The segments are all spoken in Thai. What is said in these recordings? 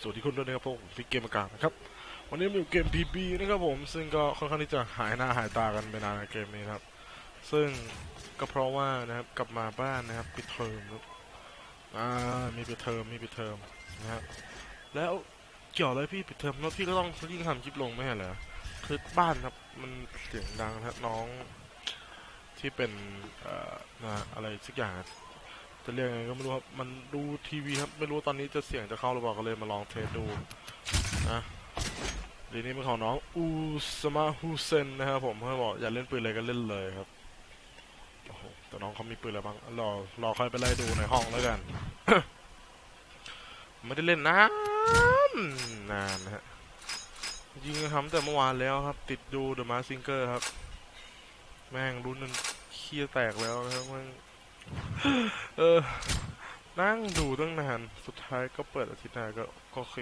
สวัสดีคนด้วยนะครับผมฟิกเกมอากาศนะครับ วันนี้มีเกม PB นะครับผม ซึ่งก็ค่อนข้างที่จะหายหน้าหายตากันไปนานในเกมนี้ครับ ซึ่งก็เพราะว่านะครับกลับมาบ้านนะครับปิดเทอมครับอ่ามีปิดเทอมมีปิดเทอมนะครับแล้วเกี่ยวอะไรพี่ปิดเทอมแล้วพี่ก็ต้องยิ่งทำคลิปลงไม่ใช่เหรอคือบ้านครับมันเสียงดังนะครับน้องที่เป็นเอ่อนะอะไรสักอย่าง จะเรียกไงก็ไม่รู้ครับ มันดูทีวีครับ ไม่รู้ตอนนี้จะเสียงจะเข้าหรือเปล่าก็เลยมาลองเทสดูนะดีนี้เป็นของน้องอูสมาฮูเซนนะครับผมเขาบอกอย่าเล่นปืนเลยก็เล่นเลยครับโอ้โหแต่น้องเขามีปืนอะไรบ้างรอรอค่อยไปไล่ดูในห้องแล้วกัน ไม่ได้เล่นนานนานนะฮะยิงทำแต่เมื่อวานแล้วครับ ติดดู The Mask Singer ครับ แม่งรุ่นนั้นเคี้ยแตกแล้วนะครับแม่ง เออ นั่งดูตั้งนาน สุดท้ายก็เปิดอาทิตย์หน้าก็ก็โอเค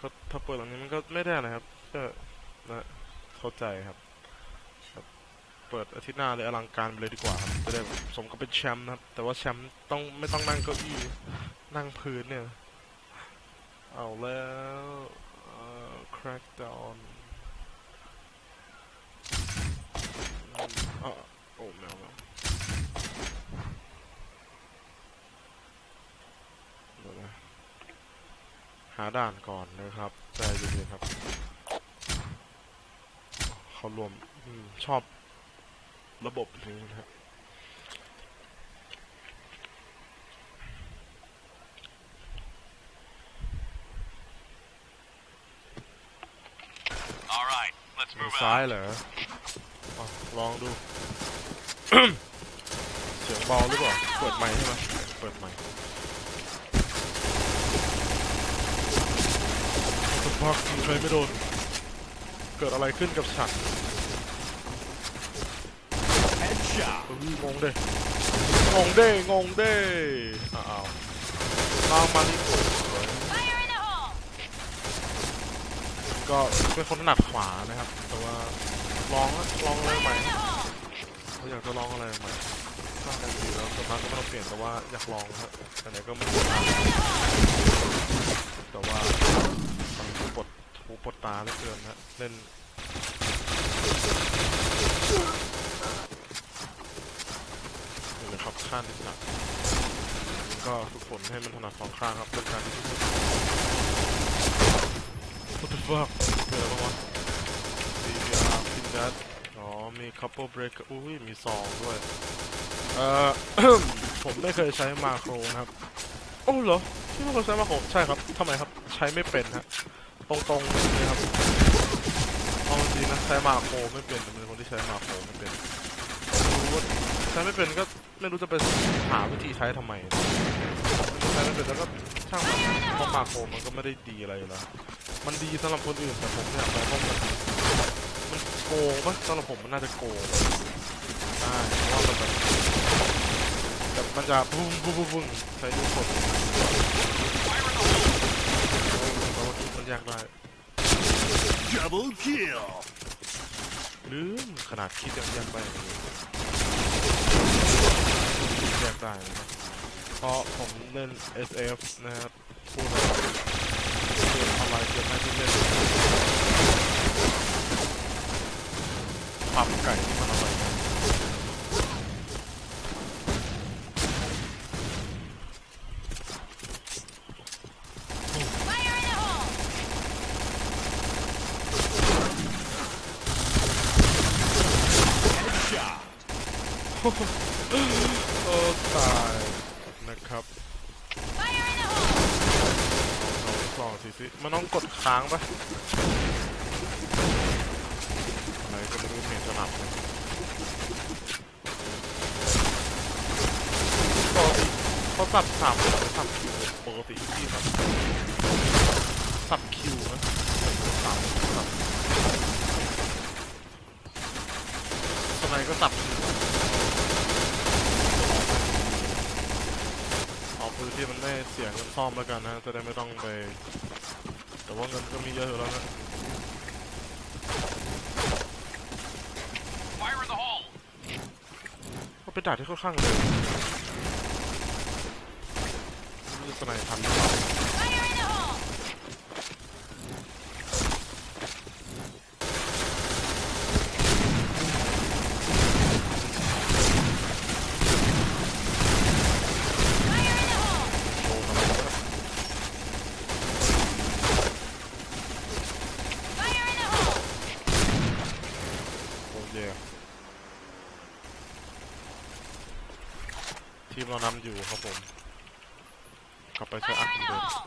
ก็ถ้าเปิดตรงนี้มันก็ไม่ได้นะครับ ก็นะเข้าใจครับ เปิดอาทิตย์หน้าเลยอลังการไปเลยดีกว่าครับจะได้สมกับเป็นแชมป์นะครับ แต่ว่าแชมป์ต้องไม่ต้องนั่งเก้าอี้นั่งพื้นเนี่ย เอาแล้วเอ่อ crackdown อืมอะโอ้แมวแมว เดี๋ยวนะ หาด่านก่อนนะครับใจเย็นๆครับ เขารวมอมชอบระบบนี้นะครับ All right, let's มือ move ซ้าย out. เหรออะลองดู เสียงเบาหรือเปล่า เปิดไมค์ใช่ไหมเปิดไมค์ สักพักยิงใครไม่โดน เกิดอะไรขึ้นกับฉัน Headshot. เฮ้ยงงเด้งงเด้งงเด้อ้าวตามมานี่โอ้ย Fire in the hole! ก็เป็นคนถนัดขวานะครับ แต่ว่าลองนะลองอะไรใหม่ Fire in the hole! เขาอยากจะลองอะไรใหม่สร้างกันดีแล้วสมาร์ทก็ไม่ต้องเปลี่ยนแต่ว่าอยากลองนะครับแต่ไหนก็ไม่รู้ Fire in the hole! แต่ว่าฟังหูปวดหู ปวดตาเหลือเกินนะเล่นนี่เลยครับข้างที่ถนัดก็ฝึกฝนให้มันถนัดสองข้างครับเป็นการที่สุด What the fuck เกิดอะไรบ้างวะ CPR พินดัตอ๋อมี couple break อุ้ยมีซองด้วย เอ่อ ผมไม่เคยใช้มาโครนะครับ โอ้เหรอพี่ไม่เคยใช้มาโครใช่ครับทำไมครับ ใช้ไม่เป็นฮะ ตรงๆเลยครับเอาจริงนะใช้มาโครไม่เป็นเป็นคนที่ใช้มาโครไม่เป็นรู้ว่าใช้ไม่เป็นก็ไม่รู้จะไปหาวิธีใช้ทำไมใช้ไม่เป็นแล้วก็ช่างมันเพราะมาโครมันก็ไม่ได้ดีอะไรแล้วมันดีสำหรับคนอื่นแต่ผมเนี่ยมองว่ามันมันโกงปะสำหรับผมมันน่าจะโกงใช่เพราะว่ามันแบบมันจะบุ้งบุ้งบุ้งใช้ลูกกดแต่ว่าคิดมัน ยากได้ Double kill. ลืมขนาดคิดยังยากได้เลยยากได้นะครับเพราะผมเล่น SF นะครับพูดเลยเกมออนไลน์เกมแรกที่เล่นความไก่ที่มันอร่อยนะ Fire in the hole! Headshot. โอ้ตายนะครับลองลองสิสิมันต้องกดค้างปะอะไรก็ไม่รู้เหม็นสนับเลยปกติเขาสับสามหรือสับคิวปกติที่สับสับคิวนะสับสับสไนก็สับคิวเอาปืน ที่มันไม่เสียเงินซ่อมแล้วกันนะจะได้ไม่ต้องไป แต่ว่าเงินก็มีเยอะอยู่แล้วนะ Fire in the hole. ก็เป็นด่านที่ค่อนข้างเร็วไม่รู้จะสไนทันหรือเปล่า Fire in the hole! เรานำอยู่ครับผม กลับไปใช้อัพ Fire เหมือนเดิม hole!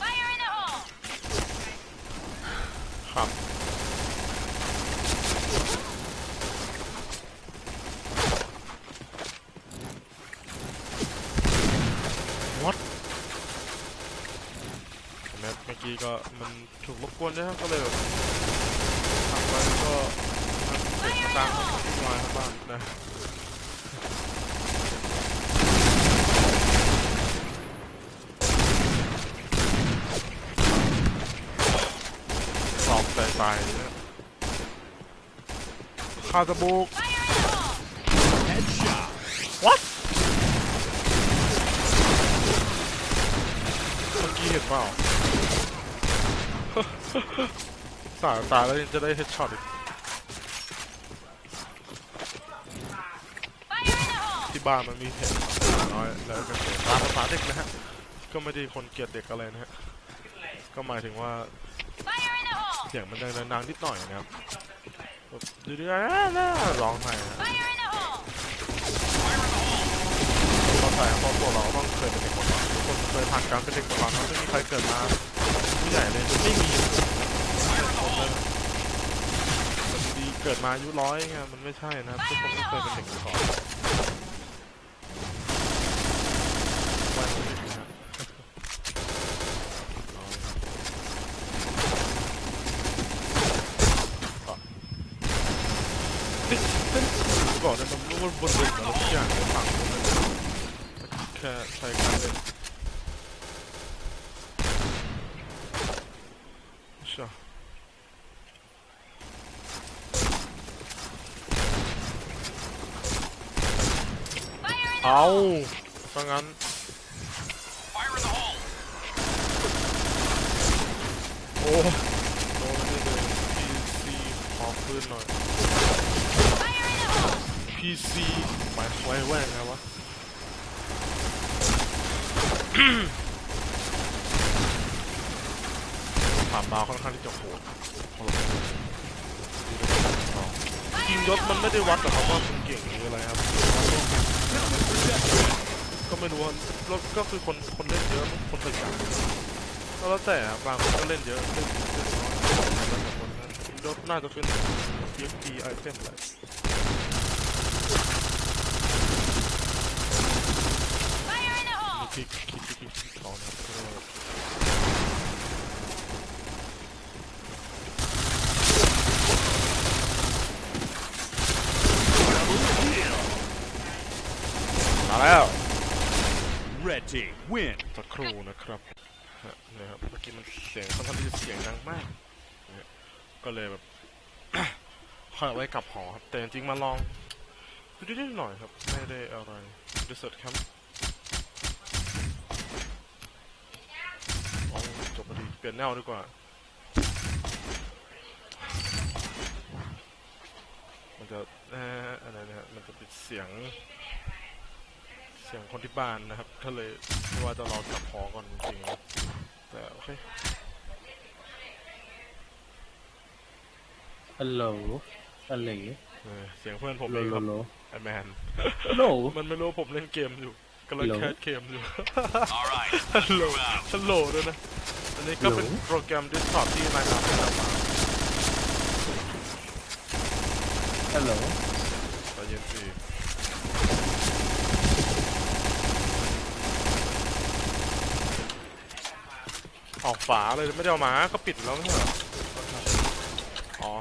Fire in the hole! ครับ What แมปเมื่อกี้ก็มันถูกรบกวนนะครับก็เลยแบบทำไปก็มันเป็นตามที่มาครับบ้านนะสอบแต่ตายเนี่ยคาตาบุก Fire in the hole! Headshot. what เมื่อกี้เห็นเปล่า สายตายแล้วยังจะได้เฮดช็อตอีกที่บ้านมันมีเห็ดน้อยแล้วก็เสียตามภาษาเด็กนะฮะ ก็ไม่ได้คนเกลียดเด็กอะไรนะฮะ ก็หมายถึงว่าเสียงมันดังๆนิดหน่อยนะครับแบบดื้อๆนะร้องไห้นะเข้าใจครับเพราะพวเราต้องเคยเป็นเด็กมาก่อนทุกคนเคยผ่านการเป็นเด็กมาก่อนเนอะไม่มีใครเกิดมา ผู้ใหญ่เลยไม่มีมันดีเกิดมาอายุร้อยไงมันไม่ใช่นะครับทุกคนต้องเคยเป็นเด็กมาก่อนว่าเป็นเด็กนะฮะร้อยครับก็บอกนะมันมันบนเด็กมาแล้วทุกอย่างในฝั่งผมเลยแค่ใช้การเล่นใช่ Fire in the เอา hole! ถ้างั้น Fire in the hole. โอ้โดนนี่เลย PC ขอปืนหน่อย Fire in the hole! PC หมายไว้แว่งไงวะผ่านมาค่อนข้างที่จะโหดโหดจริงยศมันไม่ได้วัดหรอกครับว่าคุณเก่งหรืออะไรครับ ก็ไม่รู้ว่าแล้วก็คือคนคนเล่นเยอะคนขยันก็แล้วแต่อะบางคนก็เล่นเยอะเล่นเล่นน้อยแล้วแต่คนนะยศน่าจะเป็น TFT ไอเทมอะไรคิกคิกคิกคิกคลิกเขานะครับก็เลย แล้ว Red team win. สักครู่นะครับฮะเนี่ยครับเมื่อกี้มันเสียงค่อนข้างที่จะเสียงดังมากเนี่ยก็เลยแบบ ค่อยเอาไว้กลับหอครับแต่จริงๆมาลองดูนิดๆหน่อยๆครับ ไม่ได้อะไรดูสดครับโอ้จบพอดีเปลี่ยนแนวดีกว่า มันจะเอ่ออะไรนะฮะมันจะเป็นเสียงเสียงคนที่บ้านนะครับก็เลยไม่ว่าจะรอกลับหอก่อนจริงๆนะแต่โอเคฮัลโหลฮัลโหลเออเสียงเพื่อนผมโลเองโลครับโลไอแมนโล มันไม่รู้ว่าผมเล่นเกมอยู่กำลัง Hello แคสเกมอยู่ All right. ฮัลโหลฮัลโหลด้วยนะ อันนี้ก็เป็น Hello โปรแกรม Discord ที่นายทำให้เรามาฮัลโหลใจเย็นสิ ออกฝาเลยไม่ได้เอามาก็ปิดแล้วไม่ใช่เหรออ๋อ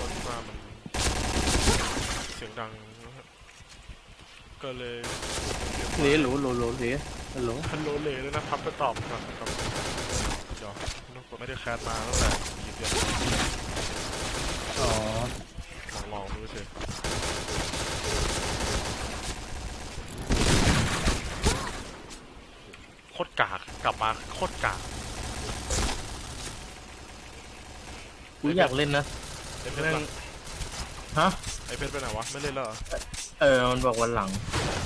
รถมามันเสียงดังก็เลยเลโหลโหลโหลเลฮัลโหลฮัลโหลเลยด้วยนะครับไปตอบก่อนครับเดี๋ยวไม่ได้แคสมาตั้งแต่กี่เดือนอ๋อลองลองดูเฉยโคตร กากกลับมาโคตรกากกูอยากเล่นนะ ไอเพชรแม่งล่ะฮะ ไอเพชรไปไหนวะ ไม่เล่นแล้วเหรอเออ มันบอกวันหลัง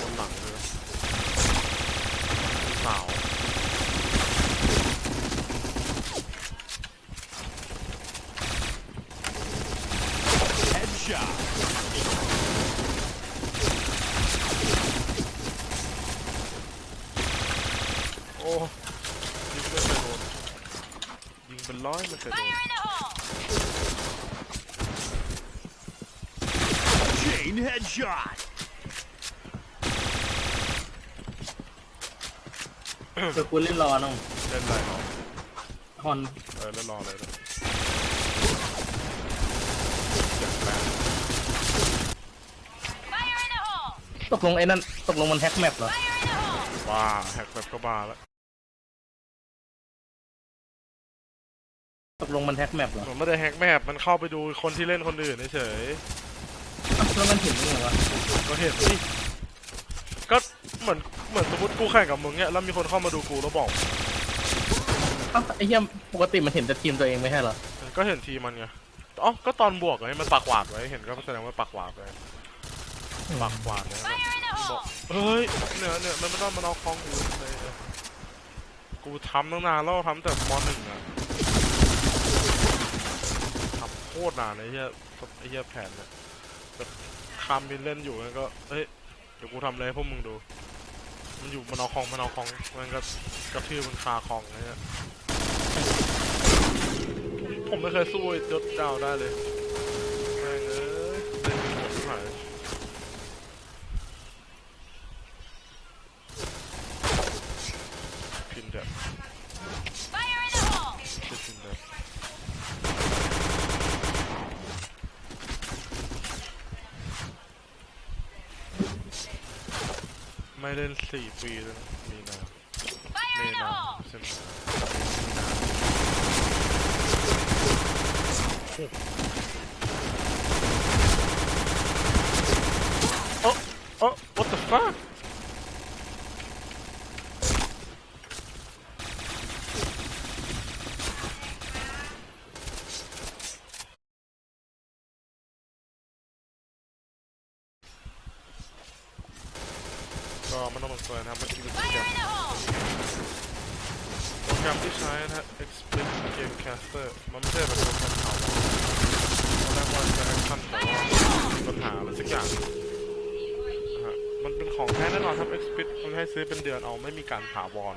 บนหลังเลยสาว Headshot. โอ้ยิงไม่เคยโดนยิงเป็น ร้อยไม่เคยโดน Fire in the hole! Chain headshot. เดี๋ยวกูเล่นรอน้องเล่นอะไรเนาะฮอนเออเล่นรอเลยนะเจ็บแรง Fire in the hole! ตกลงไอ้นั่นตกลงมันแฮกแมปเหรอ Fire in the hole! บ้าแฮกแบบก็บ้าแล้ว ตกลงมันแฮกแมปเหรอมันไม่ได้แฮกแมปมันเข้าไปดูคนที่เล่นคนอื่นเฉยอ้าวแล้วมันเห็นยังไงวะๆก็เห็นสิก็เหมือนเหมือนสมมติกูแข่งกับมึงเนี่ยแล้วมีคนเข้ามาดูกูแล้วบอกอ้าวไอ้เหี้ยปกติมันเห็นแต่ทีมตัวเองไม่ใช่เหรอก็เห็นทีมันไงอ๋อก็ตอนบวกไงมันปักหวาดไว้เห็นก็แสดงว่าปักหวาดไว้ปักหวาดเลยนะ Fire in the บอก hole! เฮ้ยเนี่ยเนี่ยมันไม่ต้องมาเอาคลองกูเลยกูทำตั้งนานแล้วทำแต่มหนึ่งอะทำโค ตรนานไอ้เหี้ยไอ้เหี้ยแผนเนี่ยแบบคามบินเล่นอยู่มันก็เฮ้ยเดี๋ยวกูทำอะไรให้พวกมึงดู มันอยู่มันเอาคองมันเอาคองมันก็กระทืบมันคาคองอะไรเนี่ยผมไม่เคยสู้ไอ้ยศดาวได้เลยแม่งเอ้ยเล่นเป็นหมดที่หาย พินเด Fire in the hole! ชื่อพินเด ไม่เล่นสี่ปีแล้วนะมีนา Fire เม in the นา hole! ใช่ไหมโอ้โอ้ what the fuck ก็ไม่ต้องมาสวยนะครับเมื่อกี้เป็นโปรแกร Fire ม in the hole! โปรแกรมที่ใช้นะฮะ Explit Game Caster มันไม่ใช่แบบโปรแกรมข่าวตอนแรกว่าจะแอคชั่นแต่ว่ามีปัญหาอะไรสักอย่างนะฮะ มันเป็นของแท้แน่นอนครับ e x p e d มันให้ซื้อเป็นเดือนเอาไม่มีการถาวร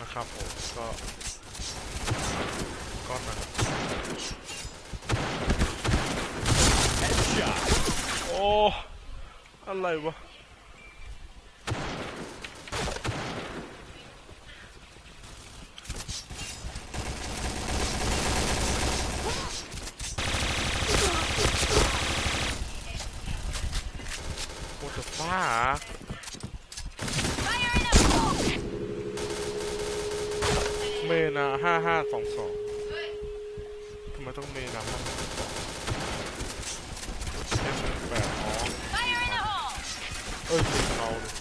นะครับผมก็ก็นะโอ้ อะไรวะ What the fuck เมนาห้าห้าสองสองทำไมต้องเมนาห้าสองเอ็มแปดอ๋อเอ้ยสีเทาเลย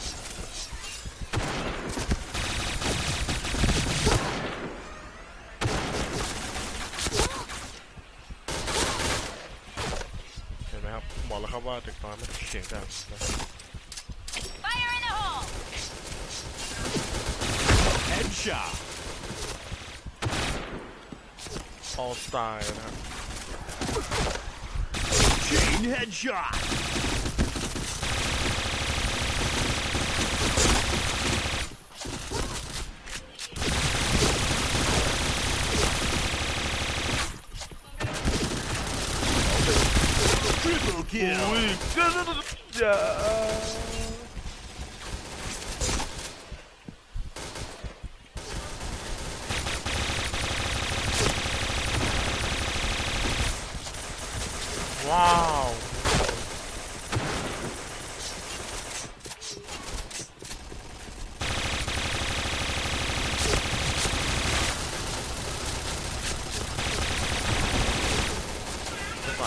เห็นไหมครับบอกแล้วครับว่าเด็กน้อยไม่เสียงดังนะ Headshot. all style นะฮะ Chain headshot. Triple kill. อุ้ยเดี๋ยวเดี๋ยวเดี๋ยวเดี๋ยวว้าวไม่ไป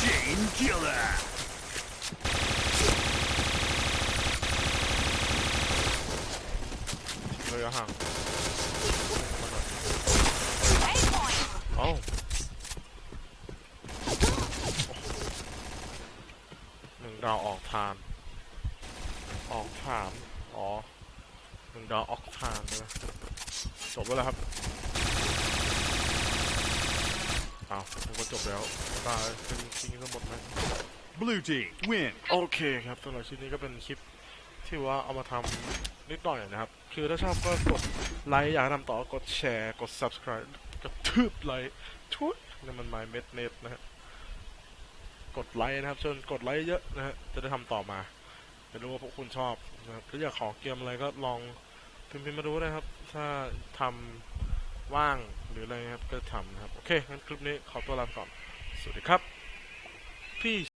Chain killer. เลยอะห่าง A point! เอ้าหนึ่งดาวออกทาน ออกฐานอ๋อหนึ่งดาวออกทานเลยจบแล้วเหรอครับอ้าวผมก็จบแล้วตายเป็นจริงทั้งหมดไหม Blue team win. โอเคครับสำหรับชิ้นนี้ก็เป็นคลิปที่ว่าเอามาทำ นิดหน่อยนะครับ คือถ้าชอบก็กดไลค์อยากทำต่อกดแชร์กด subscribe กระทืบไลค์ทุยนี่มัน my เม็ดเน็ตนะฮะกดไลค์นะครับเชิญกดไลค์เยอะนะฮะจะได้ทำต่อมาไม่รู้ว่าพวกคุณชอบนะครับถ้าอยากขอเกมอะไรก็ลองพิมพ์มาดูนะครับ ถ้าทำว่างหรืออะไรนะครับก็ทำนะครับ โอเคงั้นคลิปนี้ขอตัวลาไปก่อน สวัสดีครับ พี่